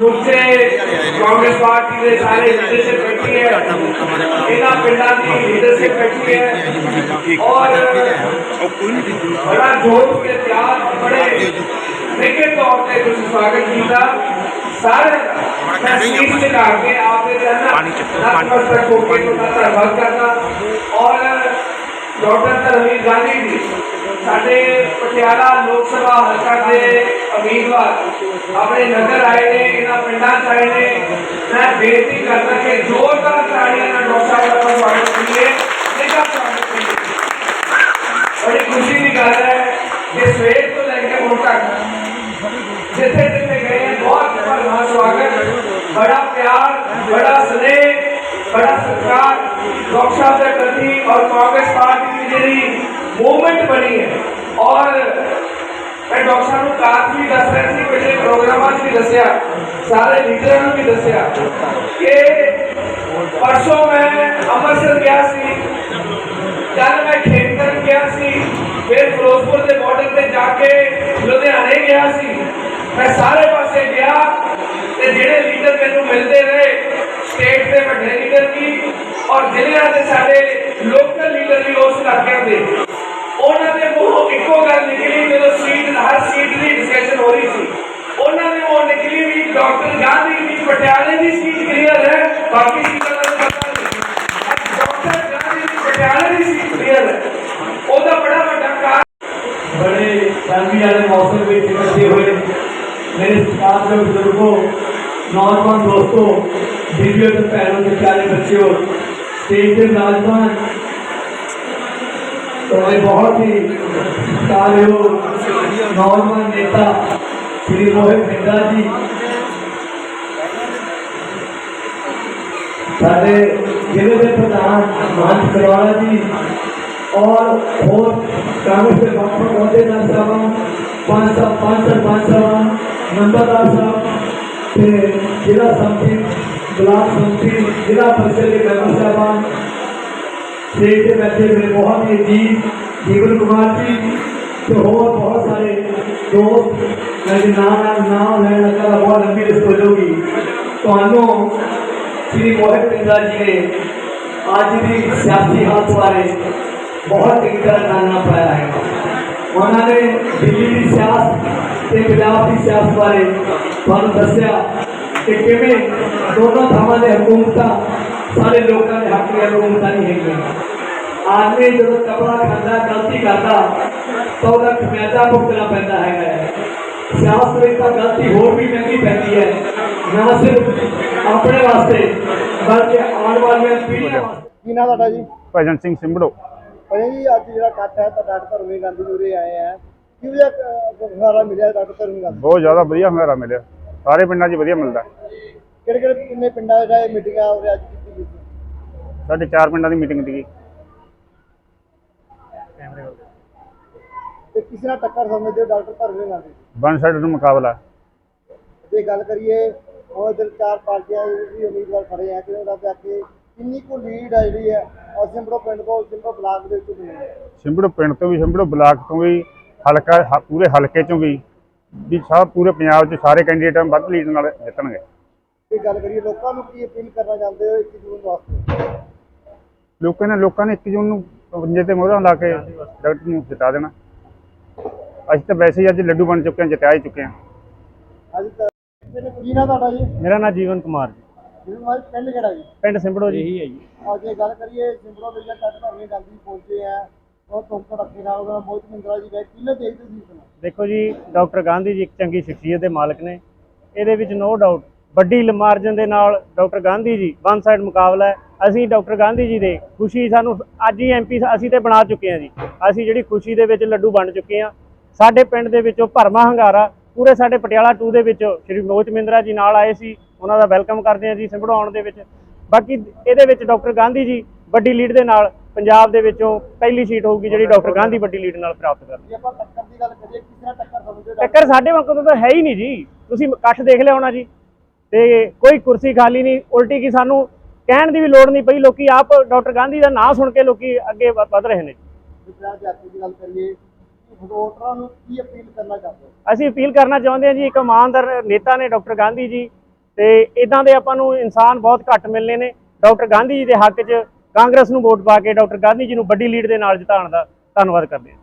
Congress party کے سارے leadership ہے پنڈا کی لیڈرشپ ہے اور بڑا کے بڑے طور سواگت سارے سے کہا کہ آپ نے کو بھگ اور ڈاکٹر گاندھی جی، سارے پٹیالہ لوک سبھا ہلکا کے امیدوار اپنے نظر آئے۔ بڑی خوشی جی سوگت بڑا پیار، بڑا بڑا ستکار ڈاکٹر مومنٹ بنی ہے۔ اور ڈاکٹر صاحب کو بھی دسیا۔ سارے لیڈر بھی دسیا کہ پرسوں میں امرسر گیا سی، کل میں کھیتر گیا سی، پھر فیروزپور کے بارڈر سے جا کے لدھیانے گیا سی۔ میں سارے پاس گیا تے لیڈر مینوں ملتے رہے سٹیٹ دے بڑے لیڈر بھی اور ضلع کے سارے لوکل لیڈر بھی اس علاقے دے۔ انہوں نے وہ ایکو گل نکلی جب سیٹ، ہر سیٹ کی ڈسکشن میرے ساتھ کے بزرگوں، نوجوان دوستوں بیویوں کے پہلوں کے پیارے بچوں تیز نوجوان تو میں بہت ہی سارے نوجوان نیتا شری موہن مہتا جی۔ سارے ضلع کے پردھان مان کروالا جی اور اور کانگریس کے محمد عہدے نام پانچ صاحب پانچ صاحب پانچ صاحب نمبردار صاحب ضلع سمتی بلاک سمتی ضلع پریشد کے ممبر صاحبان اسٹیج پہ بیٹھے ہوئے بہت ہی عجیب جیون کمار جی تو اور بہت سارے دوست، میں نام نام لینا لگا بہت لمبی لسٹ ہو جائے گی تمہوں شری موہن پنڈا جی نے آج بھی سیاسی ہاتھ بارے بہت انکر کرنا پایا ہے۔ انہوں نے دلی کی سیاست ਤੇ ਪੰਜਾਬ ਦੀ ਸਿਆਸਤ ਬਾਰੇ ਤੁਹਾਨੂੰ ਦੱਸਿਆ ਕਿ ਕਿਵੇਂ ਦੋਨੋਂ ਥਾਵਾਂ ਦੇ ਹਕੂਮਤਾਂ ਸਾਰੇ ਲੋਕਾਂ ਦੇ ਹੱਕ ਦੀਆਂ ਹਕੂਮਤਾਂ ਨਹੀਂ ਹੈਗੀਆਂ। ਆਦਮੀ ਜਦੋਂ ਕਪੜਾ ਖਾਂਦਾ ਗਲਤੀ ਕਰਦਾ ਤਾਂ ਉਹਦਾ ਖਮਿਆਜ਼ਾ ਭੁਗਤਣਾ ਪੈਂਦਾ ਹੈਗਾ ਸਿਆਸਤ ਵਿੱਚ ਤਾਂ ਗਲਤੀ ਹੋਰ ਵੀ ਮਹਿੰਗੀ ਪੈਂਦੀ ਹੈ। ਨਾ ਸਿਰਫ ਆਪਣੇ ਵਾਸਤੇ ਬਲਕਿ ਆਉਣ ਵਾਲੀਆਂ ਪੀੜ੍ਹੀਆਂ ਵਾਸਤੇ। ਕੀ ਨਾਂ ਤੁਹਾਡਾ ਜੀ? ਭਜਨ ਸਿੰਘ ਸਿੰਬੜੋ ਭਾਈ ਜੀ ਅੱਜ ਜਿਹੜਾ ਇਕੱਠ ਹੈ ਤਾਂ ਡਾਕਟਰ ਧਰਮਵੀਰ ਗਾਂਧੀ ਜੀ ਉਰੇ ਆਏ ਆ ਕਿਹੋ ਜਿਹਾ ਹੰਗਾਰਾ ਮਿਲਿਆ ਡਾਕਟਰ ਧਰਮਵੀਰ ਗਾਂਧੀ ਬਹੁਤ ਜ਼ਿਆਦਾ ਵਧੀਆ ਹੰਗਾਰਾ ਮਿਲਿਆ। ਸਾਰੇ ਪਿੰਡਾਂ 'ਚ ਵਧੀਆ ਮਿਲਦਾ। ਕਿਹੜੇ ਕਿਹੜੇ ਕਿੰਨੇ ਪਿੰਡਾਂ ਦਾ ਇਹ ਮੀਟਿੰਗਾਂ ਉਰੇ ਅੱਜ ਕੀਤੀ ਗਈ ਸਾਡੇ ਚਾਰ ਪਿੰਡਾਂ ਦੀ ਮੀਟਿੰਗ ਸੀਗੀ। ਤੇ ਕਿਸੇ ਨਾਲ ਟੱਕਰ ਸਮਝਦੇ ਹੋ ਡਾਕਟਰ ਗਾਂਧੀ ਦੀ? ਵਨ ਸਾਈਡ ਨੂੰ ਮੁਕਾਬਲਾ। ਜੇ ਗੱਲ ਕਰੀਏ ਉਹ ਇਧਰ ਚਾਰ ਪਾਰਟੀਆਂ ਦੇ ਵੀ ਉਮੀਦਵਾਰ ਖੜੇ ਆ ਕਿਹਨਾਂ ਦਾ ਜਾ ਕੇ ਕਿੰਨੀ ਕੁ ਲੀਡ ਹੈ ਜਿਹੜੀ ਹੈ ਔਰ ਸਿੰਬੜੋ ਪਿੰਡ ਤੋਂ ਸਿੰਬੜੋ ਬਲਾਕ ਦੇ ਵਿੱਚ ਮਿਲੀ। ਹੈ ਸਿੰਬੜੋ ਪਿੰਡ ਤੋਂ ਵੀ ਸਿੰਬੜੋ ਬਲਾਕ ਤੋਂ ਵੀ ਹਲਕਾ ਹ- ਪੂਰੇ ਹਲਕੇ ਚੋਂ ਵੀ ਵੀ ਸਭ ਪੂਰੇ ਪੰਜਾਬ 'ਚ ਸਾਰੇ ਕੈਂਡੀਡੇਟ ਵੱਧ ਲੀਡ ਨਾਲ ਜਿੱਤਣਗੇ। ਜੇ ਗੱਲ ਕਰੀਏ ਲੋਕਾਂ ਨੂੰ ਕੀ ਅਪੀਲ ਕਰਨਾ ਚਾਹੁੰਦੇ ਹੋ 21 ਜੂਨ ਵਾਸਤੇ? ਲੋਕਾਂ ਨੇ ਲੋਕਾਂ ਨੇ 1 ਜੂਨ ਨੂੰ ਪੰਜੇ ਤੇ ਮੋਹਰਾਂ ਲਾ ਕੇ ਡਾਕਟਰ ਨੂੰ ਜਿਤਾ ਦੇਣਾ। ਅਸੀਂ ਤਾਂ ਵੈਸੇ ਹੀ ਅੱਜ ਲੱਡੂ ਬਣ ਚੁੱਕੇ ਹਾਂ ਜਿਤਾ ਹੀ ਚੁੱਕੇ ਹਾਂ। ਅੱਜ ਤਾਂ ਕੀ ਨਾਂ ਤੁਹਾਡਾ ਜੀ? ਮੇਰਾ ਨਾਮ ਜੀਵਨ ਕੁਮਾਰ ਜੀ। ਜਿਵੇਂ ਪਿੰਡ ਕਿਹੜਾ ਜੀ? ਪਿੰਡ ਸਿੰਬੜੋ ਜੀ। ਇਹੀ ਹੈ ਜੀ ਅੱਜ ਇਹ ਗੱਲ ਕਰੀਏ ਸਿੰਬੜੋ ਦੇ ਜਿਹੜਾ ਡਾਕਟਰ ਧਰਮਵੀਰ ਗਾਂਧੀ ਪਹੁੰਚੇ ਆ। ਉਹ ਤੁਮਕੋ ਰੱਖੇ ਨਾਲ ਉਹਦਾ ਮੋਹਿਤ ਮਿੰਦਰਾ ਜੀ ਗਏ ਕਿਵੇਂ ਦੇਖਦੇ ਸੀ ਇਸ ਨੂੰ? ਦੇਖੋ ਜੀ, ਡਾਕਟਰ ਗਾਂਧੀ ਜੀ ਇੱਕ ਚੰਗੀ ਸ਼ਖਸੀਅਤ ਦੇ ਮਾਲਕ ਨੇ। ਇਹਦੇ ਵਿੱਚ ਨੋ ਡਾਊਟ ਵੱਡੀ ਮਾਰਜਨ ਦੇ ਨਾਲ doctor Gandhi ji one side ਮੁਕਾਬਲਾ ਹੈ। ਅਸੀਂ ਡਾਕਟਰ ਗਾਂਧੀ ਜੀ ਦੇ ਖੁਸ਼ੀ ਸਾਨੂੰ ਅੱਜ ਹੀ ਐਮਪੀ ਅਸੀਂ ਤੇ ਬਣਾ ਚੁੱਕੇ ਹਾਂ ਜੀ। ਅਸੀਂ ਜਿਹੜੀ ਖੁਸ਼ੀ ਦੇ ਵਿੱਚ ਲੱਡੂ ਬਣ ਚੁੱਕੇ ਹਾਂ। ਸਾਡੇ ਪਿੰਡ ਦੇ ਵਿੱਚੋਂ ਭਰਮਾ ਹੰਗਾਰਾ, ਪੂਰੇ ਸਾਡੇ ਪਟਿਆਲਾ 2 ਦੇ ਵਿੱਚ ਸ਼੍ਰੀ ਮੋਹਿਤ ਮਿੰਦਰਾ ਜੀ ਨਾਲ ਆਏ ਸੀ। ਉਹਨਾਂ ਦਾ ਵੈਲਕਮ ਕਰਦੇ ਹਾਂ ਜੀ ਸਿੰਬੜੋ ਦੇ ਵਿੱਚ। ਬਾਕੀ ਇਹਦੇ ਵਿੱਚ ਡਾਕਟਰ ਗਾਂਧੀ ਜੀ ਵੱਡੀ ਲੀਡ ਦੇ ਨਾਲ ਪੰਜਾਬ ਦੇ ਵਿੱਚੋਂ ਪਹਿਲੀ ਸੀਟ ਹੋਊਗੀ ਜਿਹੜੀ ਡਾਕਟਰ ਗਾਂਧੀ ਵੱਡੀ ਲੀਡ ਨਾਲ ਪ੍ਰਾਪਤ ਕਰਨਗੇ ਜੇ ਆਪਾਂ ਟੱਕਰ ਦੀ ਗੱਲ ਕਰੀਏ ਕਿਸ ਤਰ੍ਹਾਂ ਟੱਕਰ ਸਮਝਦੇ ਟੱਕਰ ਸਾਡੇ ਵਕਤ ਤਾਂ ਹੈ ਹੀ ਨਹੀਂ ਜੀ। ਤੁਸੀਂ ਇਕੱਠ ਦੇਖ ਲਿਆ ਹੋਣਾ ਜੀ। ਤੇ ਕੋਈ ਕੁਰਸੀ ਖਾਲੀ ਨਹੀਂ ਉਲਟੀ ਕੀ ਸਾਨੂੰ ਕਹਿਣ ਦੀ ਵੀ ਲੋੜ ਨਹੀਂ ਪਈ। ਲੋਕੀ ਆਪ ਡਾਕਟਰ ਗਾਂਧੀ ਦਾ ਨਾਂ ਸੁਣ ਕੇ ਲੋਕੀ ਅੱਗੇ ਵਧ ਰਹੇ ਨੇ। ਜਿਸ ਜਾਤੀ ਦੀ ਗੱਲ ਕਰੀਏ ਕਿ ਵੋਟਰਾਂ ਨੂੰ ਕੀ ਅਪੀਲ ਕਰਨਾ ਚਾਹੁੰਦੇ ਹੋ? ਅਸੀਂ ਅਪੀਲ ਕਰਨਾ ਚਾਹੁੰਦੇ ਹਾਂ ਜੀ ਇੱਕ ਇਮਾਨਦਾਰ ਨੇਤਾ ਨੇ ਡਾਕਟਰ ਗਾਂਧੀ ਜੀ। ਤੇ ਇਦਾਂ ਦੇ ਆਪਾਂ ਨੂੰ ਇਨਸਾਨ ਬਹੁਤ ਘੱਟ ਮਿਲਨੇ ਨੇ। ਡਾਕਟਰ ਗਾਂਧੀ ਜੀ ਦੇ ਹੱਕ 'ਚ ਕਾਂਗਰਸ ਨੂੰ ਵੋਟ ਪਾ ਕੇ ਡਾਕਟਰ ਗਾਂਧੀ ਜੀ ਨੂੰ ਵੱਡੀ ਲੀਡ ਦੇ ਨਾਲ ਜਿਤਾਉਣ ਦਾ ਧੰਨਵਾਦ ਕਰਦੇ ਹਾਂ।